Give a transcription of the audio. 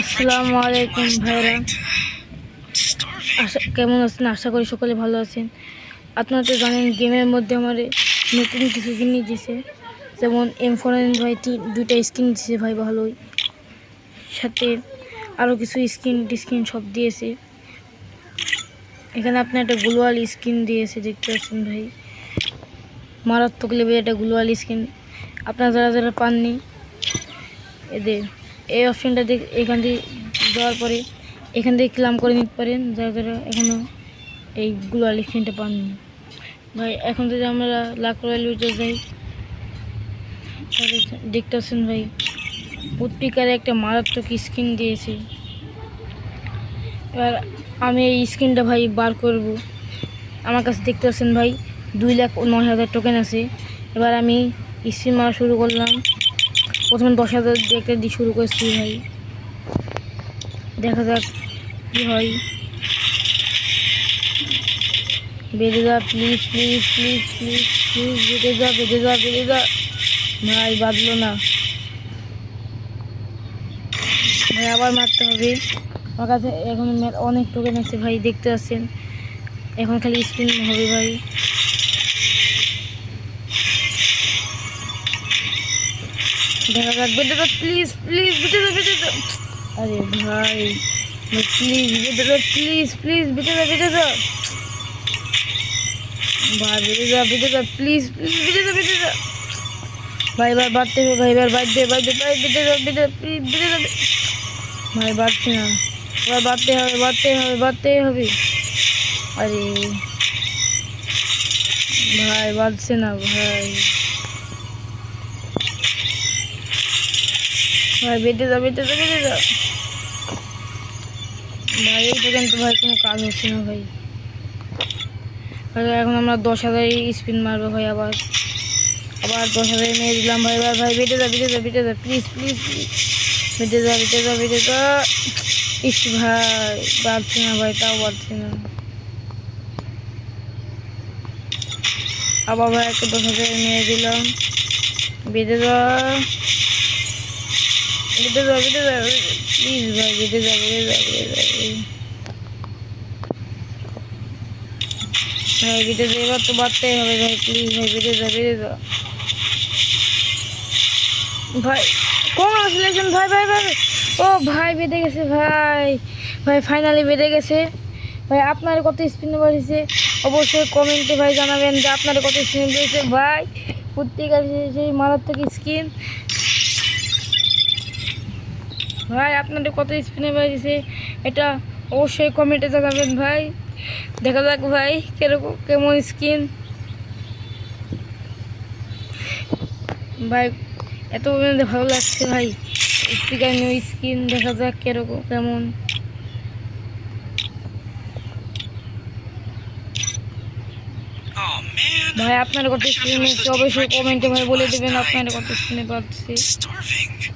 আসসালামু আলাইকুম ভাইরা. আশা কেমন আছেন? আশা করি সকলে ভালো আছেন। আপনারা তো জানেন গেমের মধ্যে আমার নতুন কিছু জিনিস দিছে যেমন এম ফোর ভাই দুইটা স্কিন দিছে ভাই ভালোই। সাথে আরও কিছু স্কিন টিস্কিন সব দিয়েছে। এখানে আপনার একটা গ্লোয়াল স্কিন দিয়েছে দেখতে পাচ্ছেন ভাই। মারাত্মক লেভেল একটা গ্লোয়াল স্কিন আপনারা যারা যারা পাননি এদের। এই অপশনটা দেখ, এখান থেকে দেওয়ার পরে এখান থেকে ক্লাম করে নিতে পারেন। যারা যারা এখনও এই গ্লোয়াল স্কিনটা পাননি। ভাই, এখন যদি আমরা লাখ রয়্যাল ইউজে যাই, তাহলে দেখতে পাচ্ছেন ভাই প্রত্যেকারে একটা মারাত্মক স্ক্রিন দিয়েছে। এবার আমি এই স্ক্রিনটা ভাই বার করব। আমার কাছে দেখতে পাচ্ছেন ভাই, দুই লাখ নয় হাজার টোকেন আছে। এবার আমি স্পিন মারা শুরু করলাম। প্রথমে দশ হাজার একটা দিয়ে শুরু করছি ভাই দেখা যাক কী হয়। বেঁধে যা please please please please please বেঁধে যা বেঁধে যা বেঁধে যা। ভাই, বাঁধলো না। ভাই, আবার মারতে হবে। আমার কাছে এখন অনেক টোকেন আছে, ভাই, দেখতে পাচ্ছেন? এখন খালি স্পিন হবে, ভাই। দেখা যাক বেঁধে দাও প্লিজ প্লিজ বেঁধে দাও বেঁধে দাও আরে ভাই প্লিজ বেঁধে দাও প্লিজ প্লিজ বেঁধে দাও বেঁধে দাও ভাই বেঁধে দাও বেঁধে দাও প্লিজ প্লিজ বেঁধে দাও বেঁধে দাও ভাই এবার বাড়তে হবে ভাই এবার বাড়তে বাড়তে ভাই বেঁধে দাও বেঁধে দাও প্লিজ বেঁধে দাও ভাই বাড়ছে না এবার বাড়তে হবে বাড়তে হবে বাড়তে হবে আরে ভাই বাড়ছে না ভাই ভাই, বেঁধে দাও বেঁধে দাও বেঁধে দাও। ভাই, এই দোকান তো ভাই, কোনো কাজ হচ্ছে না ভাই। এখন আমরা দশ হাজার স্পিন মারবো ভাই আবার। আবার দশ হাজার মেরে দিলাম ভাই ভাই ভাই, বেঁধে দাও বেঁধে দাও বেঁধে দাও প্লিজ প্লিজ প্লিজ বেঁধে দাও বেঁধে দাও বেঁধে দাও। ইস ভাই, বাড়ছে না ভাই, তাও বাড়ছে না। আবার ভাই, একটা দশ হাজার মেরে দিলাম। বেঁধে দাও। প্লিজ ভাই বেঁধে দাও ভাই বেঁধে দাও এবার তো বাড়তেই হবে ভাই প্লিজ ভাই বেঁধে দাও বেঁধে দাও ভাই কংগ্রাচুলেশন ভাই ভাই ভাই ও ভাই বেঁধে গেছে ভাই ভাই ফাইনালি বেঁধে গেছে ভাই আপনার কত স্পিন বাড়িছে অবশ্যই কমেন্টে ভাই জানাবেন যে আপনার কত স্পিন বেড়েছে ভাই প্রত্যেকের সেই মারাত্মক স্কিন ভাই, আপনাদের কত স্পিনে বাড়িছে এটা অবশ্যই কমেন্টে জানাবেন ভাই। দেখা যাক ভাই, কেরকম, কেমন স্কিন ভাই, এত পর্যন্ত ভালো লাগছে ভাই। স্পিকার নিউ স্কিন দেখা যাক কীরকম, কেমন। ভাই আপনার কত স্ক্রিনে অবশ্যই কমেন্টে ভাই বলে দেবেন আপনার কত স্ক্রিনে পাচ্ছে.